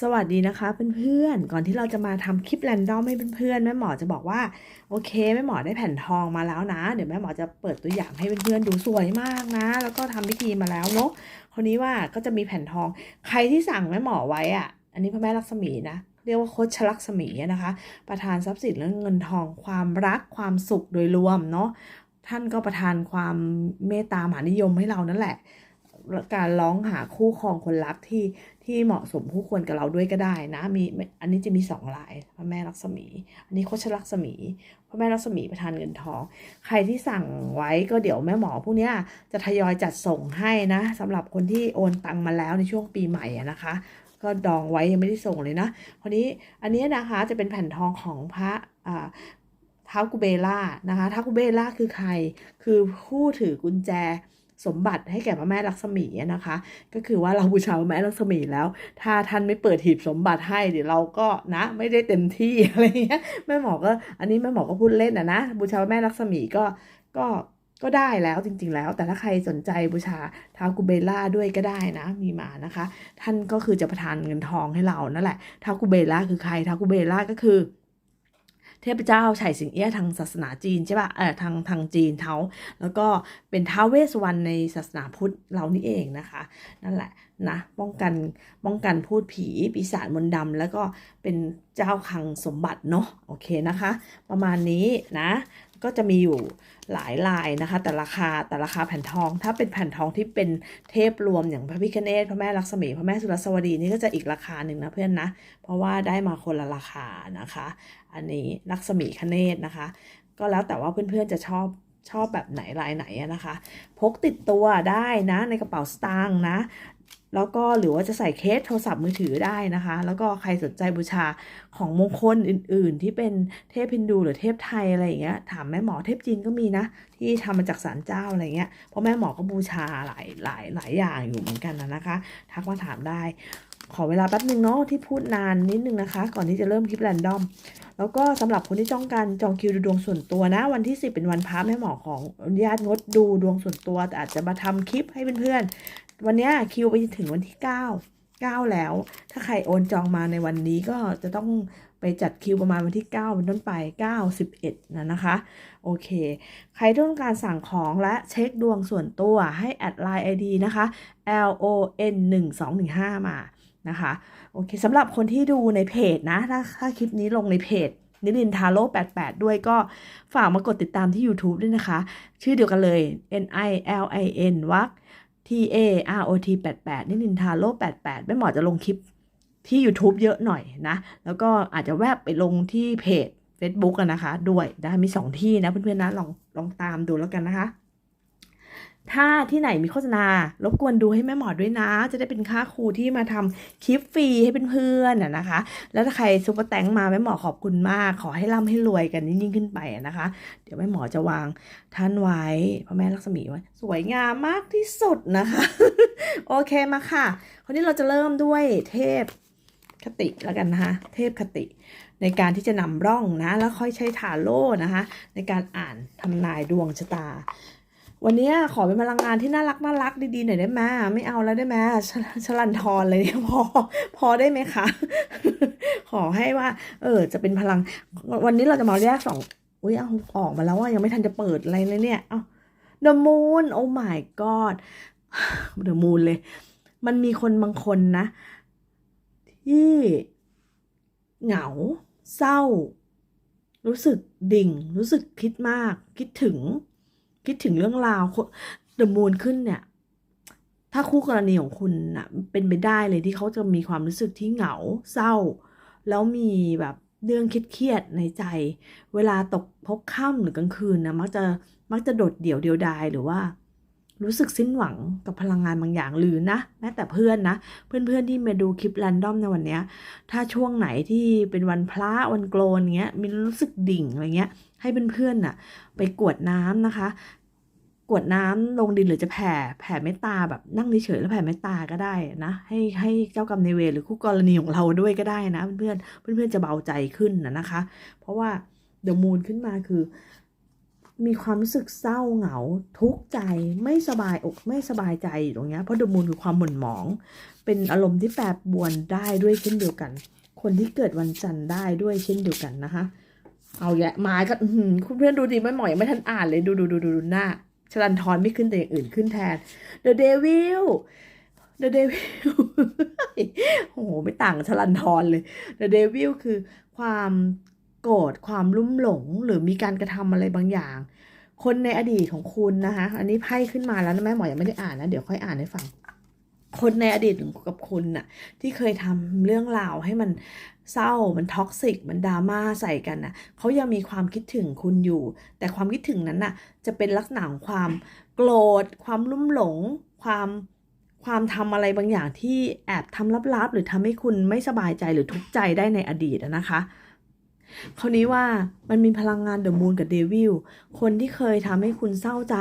สวัสดีนะคะเพื่อนๆ ก่อนที่เราจะมาทำคลิปแรนดอมให้เพื่อนๆแม่หมอจะบอกว่าโอเคแม่หมอได้แผ่นทองมาแล้วนะ เดี๋ยวแม่หมอจะเปิดตัวอย่างให้เพื่อนๆดูสวยมากนะ แล้วก็ทำพิธีมาแล้วเนาะคนนี้ว่าก็จะมีแผ่นทอง ใครที่สั่งแม่หมอไว้อะอันนี้พระแม่ลักษมีนะเรียกว่าโคชลักษมีนะคะ ประทานทรัพย์สินและเงินทองความรักความสุขโดยรวมเนาะท่านก็ประทานความเมตตามหานิยมให้เรานั่นแหละ การร้องหาคู่ครองคนรักที่ที่เหมาะสมคู่ควรกับเราด้วยก็ได้นะมีอันนี้จะมีสองลายพระแม่ลักษมี อันนี้โคชลักษมีพระแม่ลักษมีประทานเงินทอง ใครที่สั่งไว้ก็เดี๋ยวแม่หมอพวกเนี้จะทยอยจัดส่งให้นะสำหรับคนที่โอนตังมาแล้วในช่วงปีใหม่นะคะ ก็ดองไว้ยังไม่ได้ส่งเลยนะคนนี้อันนี้นะคะจะเป็นแผ่นทองของพระอ่าท้าวกุเบล่านะคะท้าวกุเบล่าคือใคร คือผู้ถือกุญแจ สมบัติให้แก่พระแม่ลักษมีนะคะ ก็คือว่าเราบูชาพระแม่ลักษมีแล้ว ถ้าท่านไม่เปิดหีบสมบัติให้เดี๋ยวเราก็นะ ไม่ได้เต็มที่อะไรเงี้ยแม่หมอก็ อันนี้แม่หมอก็พูดเล่นนะนะบูชาพระแม่ลักษมีก็ก็ก็ได้แล้วจริงๆแล้ว แต่ถ้าใครสนใจบูชาท้าวกุเบล่าด้วยก็ได้นะ มีมานะคะ ท่านก็คือจะประทานเงินทองให้เรานั่นแหละท้าวกุเบล่าคือใครท้าวกุเบล่าก็คือ เทพเจ้าไฉสิงเอี้ยทางศาสนาจีนใช่ปะเออทางทางจีนเท้าแล้วก็เป็นท้าวเวสวรรณในศาสนาพุทธเรานี่เองนะคะ นั่นแหละนะป้องกันป้องกันพูดผีปีศาจมนต์ดำแล้วก็เป็นเจ้าคังสมบัติเนาะโอเคนะคะ ประมาณนี้นะ ก็จะมีอยู่หลายลายนะคะ แต่ราคาแต่ราคาแผ่นทอง ถ้าเป็นแผ่นทองที่เป็นเทพรวมอย่างพระพิฆเนศพระแม่ลักษมีพระแม่สุรสวดีนี่ก็จะอีกราคาหนึ่งนะเพื่อนนะ เพราะว่าได้มาคนละราคานะคะ อันนี้ลักษมีคเนศนะคะ ก็แล้วแต่ว่าเพื่อนๆจะชอบชอบแบบไหนลายไหนนะคะ พกติดตัวได้นะในกระเป๋าสตางค์นะ แล้วก็หรือว่าจะใส่เคสโทรศัพท์มือถือได้นะคะ แล้วก็ใครสนใจบูชาของมงคลอื่น ๆ ที่เป็นเทพฮินดูหรือเทพไทยอะไรอย่างเงี้ยถามแม่หมอเทพจีนก็มีนะ ที่ทำมาจากศาลเจ้าอะไรเงี้ยเพราะแม่หมอก็บูชาหลายหลายหลายอย่างอยู่เหมือนกันนะนะคะ ทักมาถามได้ ขอเวลาแป๊บนึงเนาะที่พูดนานนิดนึงนะคะ ก่อนที่จะเริ่มคลิปแรนดอมแล้วก็สำหรับคนที่จ้องการจองคิวดูดวงส่วนตัวนะ วันที่ 10 เป็นวันพระแม่หมอของอนุญาตงดดูดวงส่วนตัว แต่อาจจะมาทำคลิปให้เพื่อนๆ วันนี้คิวไปถึงวันที่ 9 9 แล้ว ถ้าใครโอนจองมาในวันนี้ก็จะต้องไปจัดคิวประมาณวันที่ 9 เป็นต้นไป 9 11 นะนะคะ โอเค ใครต้องการสั่งของและเช็คดวงส่วนตัวให้แอดไลน์ ID นะคะ L O N 1 2 1 5 มานะคะ โอเคสำหรับคนที่ดูในเพจนะ ถ้าถ้าคลิปนี้ลงในเพจนิลินทาโร่88 ด้วยก็ฝากมากดติดตามที่ YouTube ด้วยนะคะ ชื่อเดียวกันเลย N I L I N วัก T A R O T 88นี่นินทาโร่88แม่หมอจะลงคลิปที่ YouTube เยอะหน่อยนะ แล้วก็อาจจะแวบไปลงที่เพจ Facebook กันนะคะ ด้วยนะมี 2 ที่นะเพื่อนๆนะลองลองตามดูแล้วกันนะคะ ถ้าที่ไหนมีโฆษณารบกวนดูให้แม่หมอด้วยนะ จะได้เป็นค่าครูที่มาทำคลิปฟรีให้เพื่อนๆนะนะคะ แล้วถ้าใครซุปเปอร์แตงมาแม่หมอขอบคุณมาก ขอให้ร่ำให้รวยกันยิ่งขึ้นไปนะคะ เดี๋ยวแม่หมอจะวางท่านไว้พระแม่ลักษมีไว้สวยงามมากที่สุดนะคะ โอเคมาค่ะคราวนี้เราจะเริ่มด้วยเทพคติแล้วกันนะคะ เทพคติในการที่จะนำร่องนะ แล้วค่อยใช้ถาโล่นะคะ ในการอ่านทำนายดวงชะตา วันนี้ขอเป็นพลังงานที่น่ารักน่ารักดีๆหน่อยได้ไหมไม่เอาแล้วได้ไหมชชลันทรเลยเนี่ยพอพอได้ไหมคะ ขอให้ว่า เออ จะเป็นพลัง วันนี้เราจะมาแยกสองอุ้ยเอาออกมาแล้วว่ายังไม่ทันจะเปิดอะไรเลยเนี่ยเอา The Moon โอ้ my god The Moon เลย มันมีคนบางคนนะ ที่เหงา เศร้า รู้สึกดิ่ง รู้สึกคิดมาก คิดถึง คิดถึงเรื่องราวเดอะมูนขึ้นเนี่ย ถ้าคู่กรณีของคุณนะ่ะเป็นไปได้เลยที่เขาจะมีความรู้สึกที่เหงาเศร้า แล้วมีแบบเรื่องคิดเครียดในใจ เวลาตกพบค่ำหรือกลางคืนนะมักจะมักจะโดดเดี่ยวเดียวดายหรือว่า รู้สึกสิ้นหวังกับพลังงานบางอย่างหรือนะแม้แต่เพื่อนนะ เพื่อนๆที่มาดูคลิปแรนดอมในวันนี้ถ้าช่วงไหนที่เป็นวันพระวันโกลนเงี้ยมีรู้สึกดิ่งอะไรเงี้ยให้เพื่อนๆน่ะ ไปกวดน้ำนะคะ กวดน้ำลงดินหรือจะแผ่แผ่เมตตาแบบนั่งเฉยๆแล้วแผ่เมตตาก็ได้นะ ให้ให้เจ้ากรรมในายเวรหรือคู่กรณีของเราด้วยก็ได้นะ เพื่อนๆเพื่อนจะเบาใจขึ้นนะนะคะ เพราะว่าเดอะมูนขึ้นมาคือ มีความรู้สึกเศร้าเหงา ทุกข์ใจไม่สบายอกไม่สบายใจอยู่ตรงเนี้ยเพราะเดอะมูนคือความหม่นหมอง เป็นอารมณ์ที่แปรปรวนได้ด้วยเช่นเดียวกัน คนที่เกิดวันจันทร์ได้ด้วยเช่นเดียวกันนะคะเอาแยะมาก็คุณเพื่อนดูดีไม่หมอยงไม่ทันอ่านเลยดูดูดูดูดูหน้า ชลันทรไม่ขึ้นแต่อย่างอื่นขึ้นแทน The Devil The Devil โอ้โห ไม่ต่างกับชลันทรเลย The Devil คือความโกรธความลุ่มหลงหรือมีการกระทำอะไรบางอย่าง คนในอดีตของคุณนะคะ อันนี้ไพ่ขึ้นมาแล้วนะแม่หมอยังไม่ได้อ่านนะ เดี๋ยวค่อยอ่านให้ฟัง คนในอดีตกับคุณน่ะ ที่เคยทำเรื่องราวให้มัน เศร้ามันท็อกซิกมันดราม่าใส่กันน่ะเขายังมีความคิดถึงคุณอยู่ แต่ความคิดถึงนั้นน่ะจะเป็นลักษณะของความโกรธ ความลุ่มหลง ความความทำอะไรบางอย่างที่แอบทำลับๆ หรือทำให้คุณไม่สบายใจหรือทุกข์ใจได้ในอดีตนะคะคราวนี้ว่ามันมีพลังงานเดอะมูนกับเดวิลคนที่เคยทำให้คุณเศร้าใจ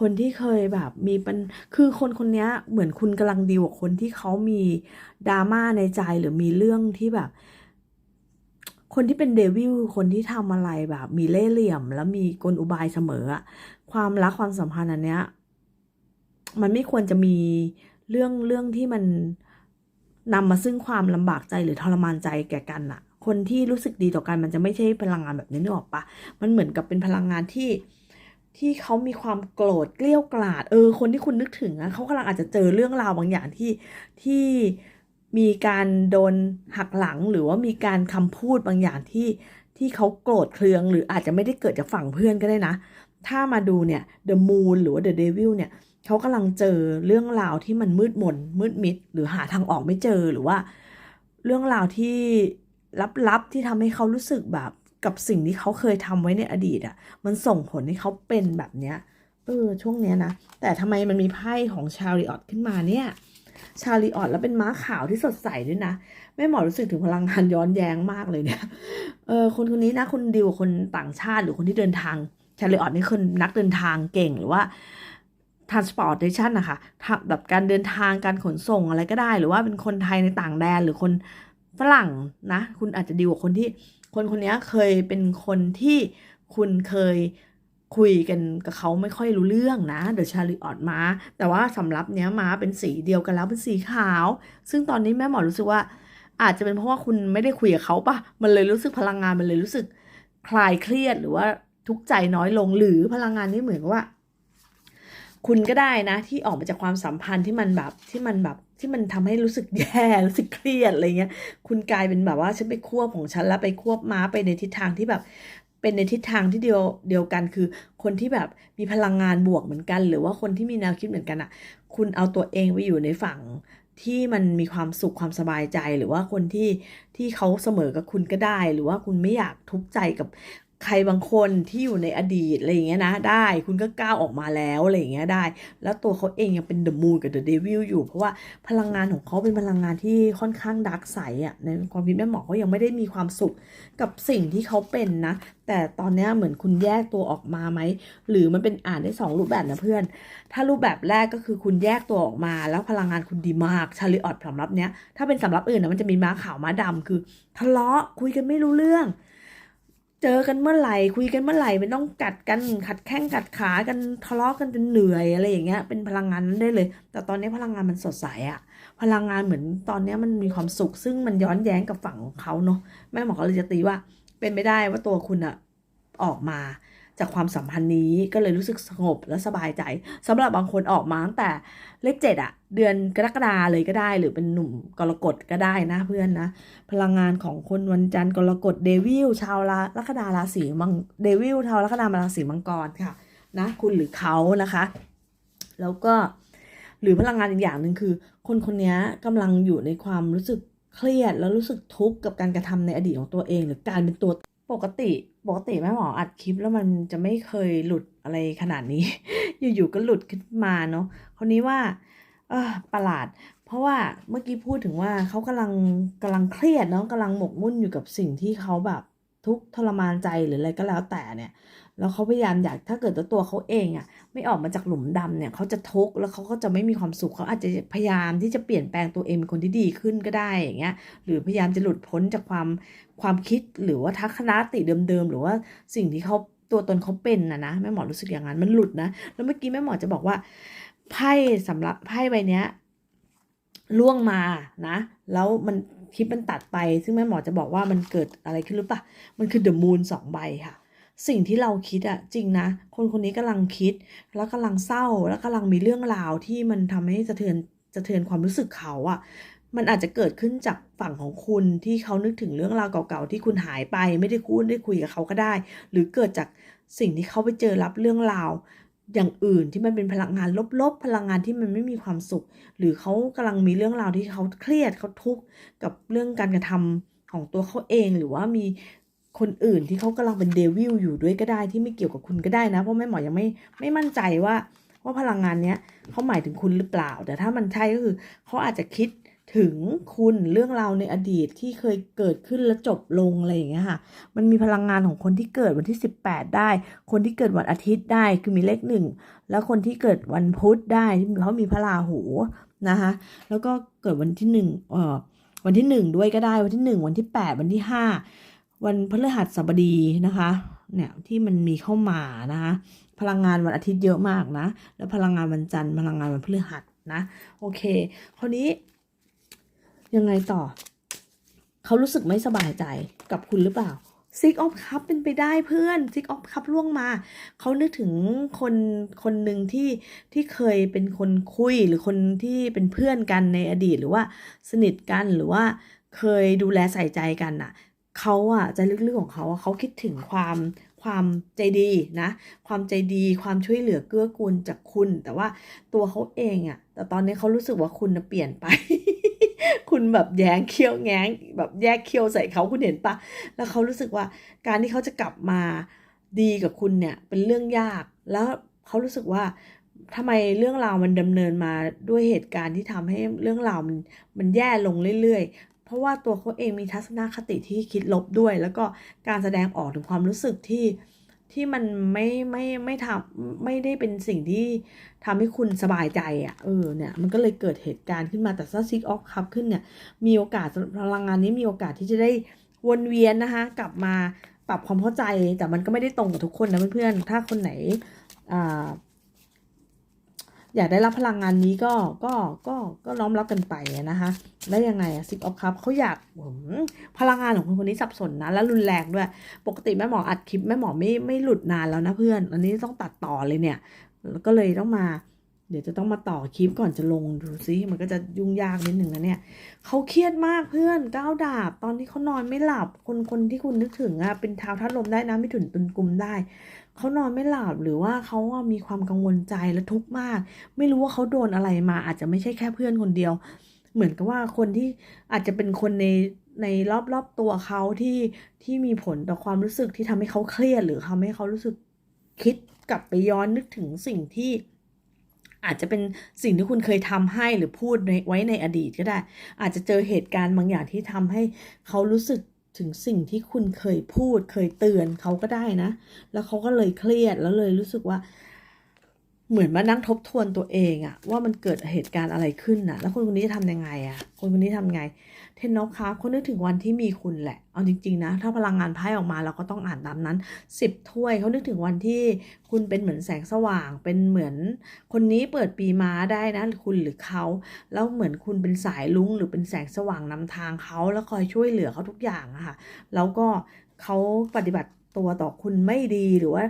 คนที่เคยแบบมีปัญคือคนคนนี้เหมือนคุณกำลังดีลกับคนที่เขามีดราม่าในใจหรือมีเรื่องที่แบบ คนที่เป็นเดวิลคนที่ทำอะไรแบบ มีเล่ห์เหลี่ยม แล้วมีกลอุบายเสมอความรักความสัมพันธ์อันเนี้ย มันไม่ควรจะมีเรื่องเรื่องที่มันนำมาซึ่งความลำบากใจหรือทรมานใจแก่กันอะคนที่รู้สึกดีต่อกันมันจะไม่ใช่พลังงานแบบนี้นึกออกปะมันเหมือนกับเป็นพลังงานที่ที่เขามีความโกรธเกลี้ยวกล่อดเออ คนที่คุณนึกถึงอะเขากำลังอาจจะเจอเรื่องราวบางอย่างที่ที่ มีการโดนหักหลังหรือว่ามีการคำพูดบางอย่างที่ที่เขาโกรธเคือง หรืออาจจะไม่ได้เกิดจากฝั่งเพื่อนก็ได้นะ ถ้ามาดูเนี่ย The Moon หรือว่า The Devil เนี่ยเขากำลังเจอเรื่องราวที่มันมืดมนมืดมิด หรือหาทางออกไม่เจอหรือว่า เรื่องราวที่ลับๆที่ทำให้เขารู้สึกแบบกับสิ่งที่เขาเคยทำไว้ในอดีตอะ่ะ มันส่งผลให้เขาเป็นแบบเนี้ยเออช่วงเนี้ยนะ แต่ทำไมมันมีไพ่ของชาริออตขึ้นมาเนี่ย ชาริออตแล้วเป็นม้าขาวที่สดใสด้วยนะแม่หมอรู้สึกถึงพลังงานย้อนแย้งมากเลยเนี่ยเออคนคนนี้นะคุณดีลกับคนต่างชาติหรือคนที่เดินทาง ชาริออตนี่คือนักเดินทางเก่งหรือว่า transportation นะคะทำแบบการเดินทางการขนส่งอะไรก็ได้ หรือว่าเป็นคนไทยในต่างแดนหรือคนฝรั่งนะ คุณอาจจะดีกว่าคนที่ คนคนนี้เคยเป็นคนที่คุณเคย คุยกันกับเขาไม่ค่อยรู้เรื่องนะเดอะชาริออตมาแต่ว่าสำหรับเนี้ยมาเป็นสีเดียวกันแล้วเป็นสีขาว ซึ่งตอนนี้แม่หมอรู้สึกว่า อาจจะเป็นเพราะว่าคุณไม่ได้คุยกับเขาปะมันเลยรู้สึกพลังงานมันเลยรู้สึกคลายเครียดหรือว่าทุกใจน้อยลงหรือพลังงานนี้เหมือนว่า คุณก็ได้นะ ที่ออกมาจากความสัมพันธ์ที่มันแบบที่มันแบบที่มันทำให้รู้สึกแย่รู้สึกเครียดอะไรเงี้ย คุณกลายเป็นแบบว่าฉันไปควบของฉันแล้วไปควบม้าไปในทิศทางที่แบบ เป็นในทิศทางที่เดียวเดียวกันคือ คนที่แบบมีพลังงานบวกเหมือนกัน หรือว่าคนที่มีแนวคิดเหมือนกันอะ่ะ คุณเอาตัวเองไปอยู่ในฝั่งที่มันมีความสุขความสบายใจหรือว่าคนที่ที่เขาเสมอกับคุณก็ได้ หรือว่าคุณไม่อยากทุกข์ใจกับ ใครบางคนที่อยู่ในอดีตอะไรอย่างเงี้ยนะได้คุณก็ก้าวออกมาแล้วอะไรอย่างเงี้ยได้ แล้วตัวเขาเองยังเป็นเดอะมูนกับเดอะเดวิลอยู่ เพราะว่าพลังงานของเขาเป็นพลังงานที่ค่อนข้างดาร์กใสอะในความคิดแม่หมอเขายังไม่ได้มีความสุขกับสิ่งที่เขาเป็นนะ แต่ตอนนี้เหมือนคุณแยกตัวออกมาไหม หรือมันเป็นอ่านได้สองรูปแบบนะเพื่อน ถ้ารูปแบบแรกก็คือคุณแยกตัวออกมา แล้วพลังงานคุณดีมากชาลิออตสำรับเนี้ยถ้าเป็นสำรับอื่นนะมันจะมีม้าขาวม้าดำคือทะเลาะคุยกันไม่รู้เรื่อง เจอกันเมื่อไหร่คุยกันเมื่อไหร่ไม่ต้องกัดกันขัดแข้งกัดขากันทะเลาะกันจนเหนื่อยอะไรอย่างเงี้ย เป็นพลังงานนั้นได้เลย แต่ตอนนี้พลังงานมันสดใสอะพลังงานเหมือนตอนนี้มันมีความสุข ซึ่งมันย้อนแย้งกับฝั่งของเขาเนาะแม่หมอก็เลยจะตีว่า เป็นไม่ได้ว่าตัวคุณอะออกมา จากความสัมพันธ์นี้ก็เลยรู้สึกสงบและสบายใจสำหรับบางคนออกมาตั้งแต่เลขเจ็ดอะเดือนกรกฎาเลยก็ได้ หรือเป็นหนุ่มกรกฎก็ได้นะเพื่อนนะ พลังงานของคนวันจันทร์กรกฎเดวิลชาวราลัคนาราศีมังเดวิลชาวลัคนาราศีมังกรค่ะนะคุณหรือเขานะคะ แล้วก็หรือพลังงานอีกอย่างหนึ่งคือ คนคนนี้กำลังอยู่ในความรู้สึกเครียดแล้วรู้สึกทุกข์กับการกระทำในอดีตของตัวเอง หรือการเป็นตัว ปกติปกติแม่หมออัดคลิปแล้วมันจะไม่เคยหลุดอะไรขนาดนี้ อยู่ๆก็หลุดขึ้นมาเนาะคนนี้ว่า เออประหลาด เพราะว่าเมื่อกี้พูดถึงว่าเขากำลังกำลังเครียดเนาะกำลังหมกมุ่นอยู่กับสิ่งที่เขาแบบทุกทรมานใจหรืออะไรก็แล้วแต่เนี่ย แล้วเขาพยายามอยากถ้าเกิดตัวตัวเขาเองอะ่ะไม่ออกมาจากหลุมดำเนี่ยเขาจะทุกข์แล้วเขาก็จะไม่มีความสุขเขาอาจจะพยายามที่จะเปลี่ยนแปลงตัวเองเป็นคนที่ดีขึ้นก็ได้อย่างเงี้ยหรือพยายามจะหลุดพ้นจากความความคิดหรือว่าทัศนคติเดิมๆหรือว่าสิ่งที่เขาตัวตนเขาเป็นนะนะแม่หมอรู้สึกอย่างนั้นมันหลุดนะแล้วเมื่อกี้แม่หมอจะบอกว่าไพ่สำหรับไพ่ใบเนี้ยล่วงมานะ แล้วมันคลิปมันตัดไป ซึ่งแม่หมอจะบอกว่ามันเกิดอะไรขึ้นหรือเปล่ามันคือเดอะมูนสองใบค่ะ สิ่งที่เราคิดอะจริงนะ คนคนนี้กำลังคิด แล้วกำลังเศร้าแล้วกำลังมีเรื่องราวที่มันทำให้สะเทือนสะเทือนความรู้สึกเขาอะมันอาจจะเกิดขึ้นจากฝั่งของคุณที่เขานึกถึงเรื่องราวเก่าๆที่คุณหายไป ไม่ได้คุ้นได้คุยกับเขาก็ได้ หรือเกิดจากสิ่งที่เขาไปเจอรับเรื่องราว อย่างอื่นที่มันเป็นพลังงานลบๆ พลังงานที่มันไม่มีความสุข หรือเขากำลังมีเรื่องราวที่เขาเครียดเขาทุกข์กับเรื่องการกระทำของตัวเขาเองหรือว่ามี คนอื่นที่เขากำลังเป็นเดวิลอยู่ด้วยก็ได้ที่ไม่เกี่ยวกับคุณก็ได้นะ เพราะแม่หมอยังไม่ไม่มั่นใจว่าว่าพลังงานเนี้ยเขาหมายถึงคุณหรือเปล่า แต่ถ้ามันใช่ก็คือเขาอาจจะคิดถึงคุณเรื่องราวในอดีตที่เคยเกิดขึ้นแล้วจบลงอะไรอย่างเงี้ยค่ะ มันมีพลังงานของคนที่เกิดวันที่ 18 ได้ คนที่เกิดวันอาทิตย์ได้คือมีเลขหนึ่ง แล้วคนที่เกิดวันพุธได้เขามีพระราหูนะคะแล้วก็เกิดวันที่หนึ่งเอ่อวันที่หนึ่งด้วยก็ได้วันที่หนึ่งวันที่แปดวันที่ห้า วันพฤหัสบดีนะคะเนี่ยที่มันมีเข้ามานะคะพลังงานวันอาทิตย์เยอะมากนะ แล้วพลังงานวันจันทร์พลังงานวันพฤหัสนะโอเคคราวนี้ยังไงต่อ เขารู้สึกไม่สบายใจกับคุณหรือเปล่าซิกออฟคัพเป็นไปได้เพื่อนซิกออฟคัพล่วงมา เขานึกถึงคนคนหนึ่งที่ที่เคยเป็นคนคุยหรือคนที่เป็นเพื่อนกันในอดีตหรือว่าสนิทกันหรือว่าเคยดูแลใส่ใจกันน่ะ เขาอะใจลึกๆของเขาอะเขาคิดถึงความความใจดีนะ ความใจดีความช่วยเหลือเกื้อกูลจากคุณ แต่ว่าตัวเขาเองอะแต่ตอนนี้เขารู้สึกว่าคุณเปลี่ยนไป คุณแบบแย้งเคี้ยวแง้ง แบบแยกเคี้ยวใส่เขาคุณเห็นปะแล้วเขารู้สึกว่าการที่เขาจะกลับมาดีกับคุณเนี่ย เป็นเรื่องยาก แล้วเขารู้สึกว่าทำไมเรื่องราวมันดำเนินมาด้วยเหตุการณ์ที่ทำให้เรื่องราวมันมันแย่ลงเรื่อยๆ เพราะว่าตัวเขาเองมีทัศนคติที่คิดลบด้วย แล้วก็การแสดงออกถึงความรู้สึกที่ที่มันไม่ไม่ไม่ทำไม่ได้เป็นสิ่งที่ทำให้คุณสบายใจอะ่ะเออเนี่ยมันก็เลยเกิดเหตุการณ์ขึ้นมาแต่ถ้าซิกออฟคัพขึ้นเนี่ยมีโอกาสพลังงานนี้มีโอกาสที่จะได้วนเวียนนะคะ กลับมาปรับความเข้าใจแต่มันก็ไม่ได้ตรงกับทุกคนนะเพื่อนๆถ้าคนไหนอ่า อยากได้รับพลังงานนี้ก็ก็ก็ก็น้อมรับกันไปนะคะแล้วยังไงอะซิกออฟคัพเขาอยากพลังงานของคนคนนี้สับสนนะและรุนแรงด้วย ปกติแม่หมออัดคลิปแม่หมอไม่ไม่หลุดนานแล้วนะเพื่อน อันนี้ต้องตัดต่อเลยเนี่ย แล้วก็เลยต้องมา เดี๋ยวจะต้องมาต่อคลิปก่อนจะลงดูซิมันก็จะยุ่งยากนิดหนึ่งนะเนี่ยเขาเครียดมากเพื่อนก้าวดาบ ตอนที่เขานอนไม่หลับคนคนที่คุณนึกถึงอะเป็นเท้าทัดลมได้นะไม่ถึงตุนกลุมได้ เขานอนไม่หลับหรือว่าเขามีความกังวลใจและทุกข์มาก ไม่รู้ว่าเขาโดนอะไรมา อาจจะไม่ใช่แค่เพื่อนคนเดียว เหมือนกับว่าคนที่อาจจะเป็นคนในในรอบๆตัวเขาที่ที่มีผลต่อความรู้สึกที่ทำให้เขาเครียดหรือทำให้เขารู้สึกคิดกลับไปย้อนนึกถึงสิ่งที่อาจจะเป็นสิ่งที่คุณเคยทำให้หรือพูดไว้ในอดีตก็ได้ อาจจะเจอเหตุการณ์บางอย่างที่ทำให้เขารู้สึก ถึงสิ่งที่คุณเคยพูดเคยเตือนเขาก็ได้นะ แล้วเขาก็เลยเครียดแล้วเลยรู้สึกว่า เหมือนมานั่งทบทวนตัวเองอะว่ามันเกิดเหตุการณ์อะไรขึ้นนะแล้วคนคนนี้จะทำยังไงอะคนคนนี้ทำไง เทนนอครับเขานึกถึงวันที่มีคุณแหละ เอาจริง ๆ นะ ถ้าพลังงานไพ่ออกมาเราก็ต้องอ่านตามนั้นสิบถ้วยเขานึกถึงวันที่คุณเป็นเหมือนแสงสว่าง เป็นเหมือนคนนี้เปิดปีม้าได้นะคุณหรือเขาแล้วเหมือนคุณเป็นสายลุ้งหรือเป็นแสงสว่างนำทางเขาแล้วคอยช่วยเหลือเขาทุกอย่างอะค่ะแล้วก็เขาปฏิบัติตัวต่อคุณไม่ดีหรือว่า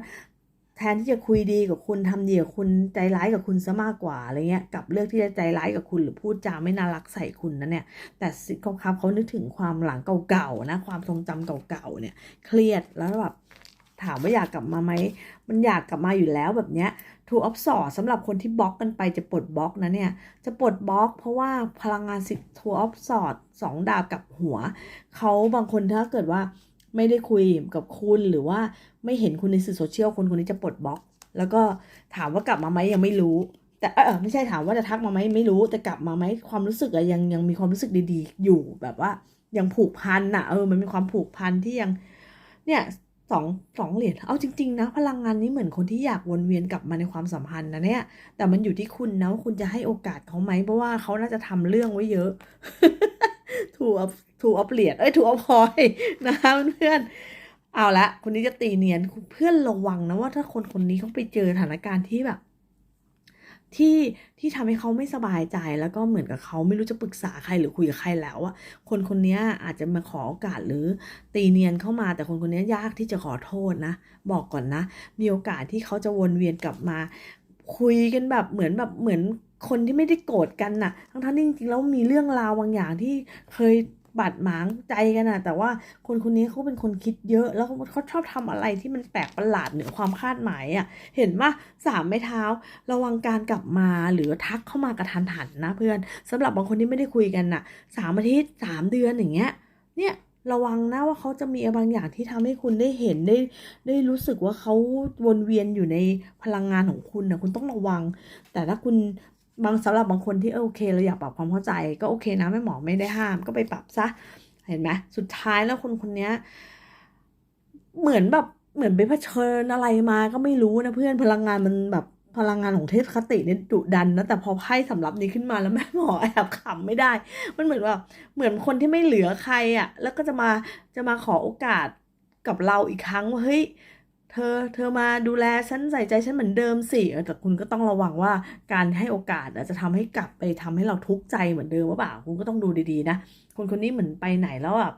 แทนที่จะคุยดีกับคุณทำดีกับคุณใจร้ายกับคุณซะมากกว่าอะไรเงี้ยกับเลือกที่จะใจร้ายกับคุณหรือพูดจาไม่น่ารักใส่คุณนะเนี่ย แต่สิเขาครับเขานึกถึงความหลังเก่าๆนะ ความทรงจำเก่าๆเนี่ย เครียดแล้วแบบถามว่าอยากกลับมาไหม มันอยากกลับมาอยู่แล้วแบบเนี้ยทูออฟสอสำหรับคนที่บล็อกกันไปจะปลดบล็อกนะเนี่ย จะปลดบล็อก เพราะว่าพลังงานสิทูออฟสอดสองดาบกับหัว เขาบางคนถ้าเกิดว่า ไม่ได้คุยกับคุณหรือว่าไม่เห็นคุณในสื่อโซเชียลคนคนนี้จะปลดบล็อก แล้วก็ถามว่ากลับมาไหมยังไม่รู้ แต่เออไม่ใช่ถามว่าจะทักมาไหมไม่รู้แต่กลับมาไหมความรู้สึกอะยังยังมีความรู้สึกดีๆ อยู่แบบว่ายังผูกพันอะเออมันมีความผูกพันที่ยังเนี่ยสองสองเหรียญเอาจริง ๆ นะ พลังงานนี้เหมือนคนที่อยากวนเวียนกลับมาในความสัมพันธ์นะเนี่ย แต่มันอยู่ที่คุณนะว่าคุณจะให้โอกาสเขาไหมเพราะว่าเขาน่าจะทำเรื่องไว้เยอะถูก ถูกเอาเหรียญเอ้ยถูกเอาพลอยนะคะเพื่อนเอาละคนนี้จะตีเนียนเพื่อนระวังนะว่าถ้าคนคนนี้เขาไปเจอสถานการณ์ที่แบบ ที่ที่ทำให้เขาไม่สบายใจแล้วก็เหมือนกับเขาไม่รู้จะปรึกษาใครหรือคุยกับใครแล้วอะคนคนนี้อาจจะมาขอโอกาสหรือตีเนียนเข้ามาแต่คนคนนี้ยากที่จะขอโทษนะ บอกก่อนนะ มีโอกาสที่เขาจะวนเวียนกลับมา คุยกันแบบเหมือนแบบเหมือนคนที่ไม่ได้โกรธกันน่ะ ทั้งๆที่จริงๆแล้วมีเรื่องราวบางอย่างที่เคย บาดหมางใจกันนะแต่ว่าคนคนนี้เขาเป็นคนคิดเยอะ แล้วเขาชอบทำอะไรที่มันแปลกประหลาดเหนือความคาดหมายอะ เห็นว่าสามไม้เท้า ระวังการกลับมาหรือทักเข้ามากระทันหันนะเพื่อนสำหรับบางคนที่ไม่ได้คุยกันน่ะสามอาทิตย์สามเดือนอย่างเงี้ย เนี่ยระวังนะว่าเขาจะมีบางอย่างที่ทำให้คุณได้เห็นได้ ได้รู้สึกว่าเขาวนเวียนอยู่ในพลังงานของคุณนะคุณต้องระวัง แต่ถ้าคุณ บางสำหรับบางคนที่เออโอเคเราอยากปรับความเข้าใจก็โอเคนะแม่หมอไม่ได้ห้ามก็ไปปรับซะเห็นไหมสุดท้ายแล้วคนคนนี้เหมือนแบบเหมือนไปเผชิญอะไรมาก็ไม่รู้นะเพื่อนพลังงานมันแบบพลังงานของเทพคติเนี่ยดุดันนะแต่พอไพ่สำรับนี้ขึ้นมาแล้วแม่หมอแอบขำไม่ได้ มันเหมือนว่าเหมือนคนที่ไม่เหลือใครอะ่ะ แล้วก็จะมาจะมาขอโอกาสกับเราอีกครั้งว่าเฮ้ย เธอเธอมาดูแลฉันใส่ใจฉันเหมือนเดิมสิแต่คุณก็ต้องระวังว่าการให้โอกาสจะทำให้กลับไปทำให้เราทุกข์ใจเหมือนเดิมว่าเปล่าคุณก็ต้องดูดีๆนะคนคนนี้เหมือนไปไหนแล้วอะ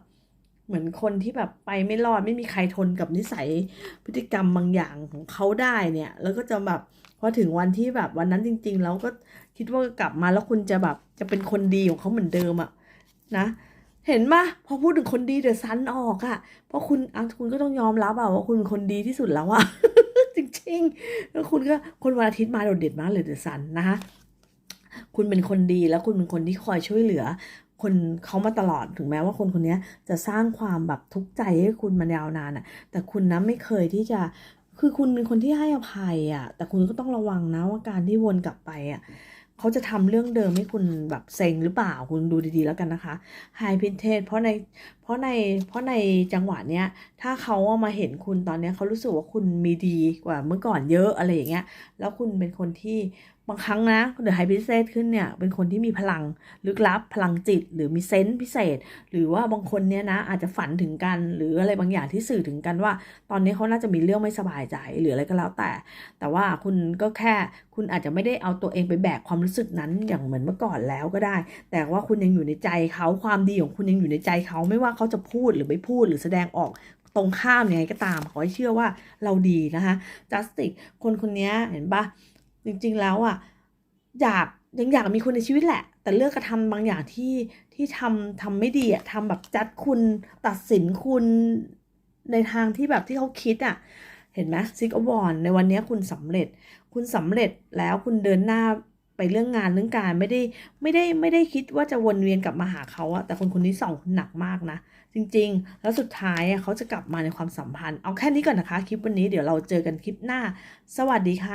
เหมือนคนที่แบบไปไม่รอดไม่มีใครทนกับนิสัยพฤติกรรมบางอย่างของเขาได้เนี่ย แล้วก็จะแบบพอถึงวันที่แบบวันนั้นจริง ๆ แล้วก็คิดว่ากลับมาแล้วคุณจะแบบจะเป็นคนดีของเขาเหมือนเดิมอะนะ เห็นปะพอพูดถึงคนดีเดอะซันออกอะเพราะคุณอะคุณก็ต้องยอมรับอะว่าคุณเป็นคนดีที่สุดแล้วอะจริงๆ แล้วคุณก็คนวันอาทิตย์มาโดดเด่นมากเลยเดอะซันนะคะคุณเป็นคนดีแล้วคุณเป็นคนที่คอยช่วยเหลือ คนเขามาตลอดถึงแม้ว่าคนคนนี้จะสร้างความแบบทุกข์ใจให้คุณมายาวนานอะแต่คุณนะไม่เคยที่จะคือคุณเป็นคนที่ให้อภัยอะแต่คุณก็ต้องระวังนะว่าการที่วนกลับไปอะ เขาจะทำเรื่องเดิมให้คุณแบบเซ็งหรือเปล่าคุณดูดีๆแล้วกันนะคะไฮพินเทสเพราะในเพราะในเพราะในจังหวะเนี้ยถ้าเขาเอามาเห็นคุณตอนเนี้ยเขารู้สึกว่าคุณมีดีกว่าเมื่อก่อนเยอะอะไรอย่างเงี้ยแล้วคุณเป็นคนที่ บางครั้งนะเดอะไฮพิเศษขึ้นเนี่ยเป็นคนที่มีพลังลึกลับพลังจิต หรือมีเซนส์พิเศษ หรือว่าบางคนเนี่ยนะอาจจะฝันถึงกัน หรืออะไรบางอย่างที่สื่อถึงกันว่า ตอนนี้เขาน่าจะมีเรื่องไม่สบายใจหรืออะไรก็แล้วแต่ แต่ว่าคุณก็แค่คุณอาจจะไม่ได้เอาตัวเองไปแบกความรู้สึกนั้นอย่างเหมือนเมื่อก่อนแล้วก็ได้ แต่ว่าคุณยังอยู่ในใจเขาความดีของคุณยังอยู่ในใจเขาไม่ว่าเขาจะพูดหรือไม่พูดหรือแสดงออกตรงข้ามยังไงก็ตามขอให้เชื่อว่าเราดีนะคะจัสติกคนคนนี้เห็นปะ จริงๆแล้วอะอยากยังอยากมีคนในชีวิตแหละ แต่เลือกกระทำบางอย่างที่ที่ทำทำไม่ดีอะทำแบบจัดคุณตัดสินคุณในทางที่แบบที่เขาคิดอะเห็นไหมซิกอบอนในวันนี้คุณสำเร็จ คุณสำเร็จแล้วคุณเดินหน้าไปเรื่องงานเรื่องการไม่ได้ไม่ได้ไม่ได้คิดว่าจะวนเวียนกลับมาหาเขาอะแต่คนคนนี้ส่องคุณหนักมากนะ จริง ๆ แล้วสุดท้ายเขาจะกลับมาในความสัมพันธ์ เอาแค่นี้ก่อนนะคะ คลิปวันนี้เดี๋ยวเราเจอกันคลิปหน้า สวัสดีค่ะ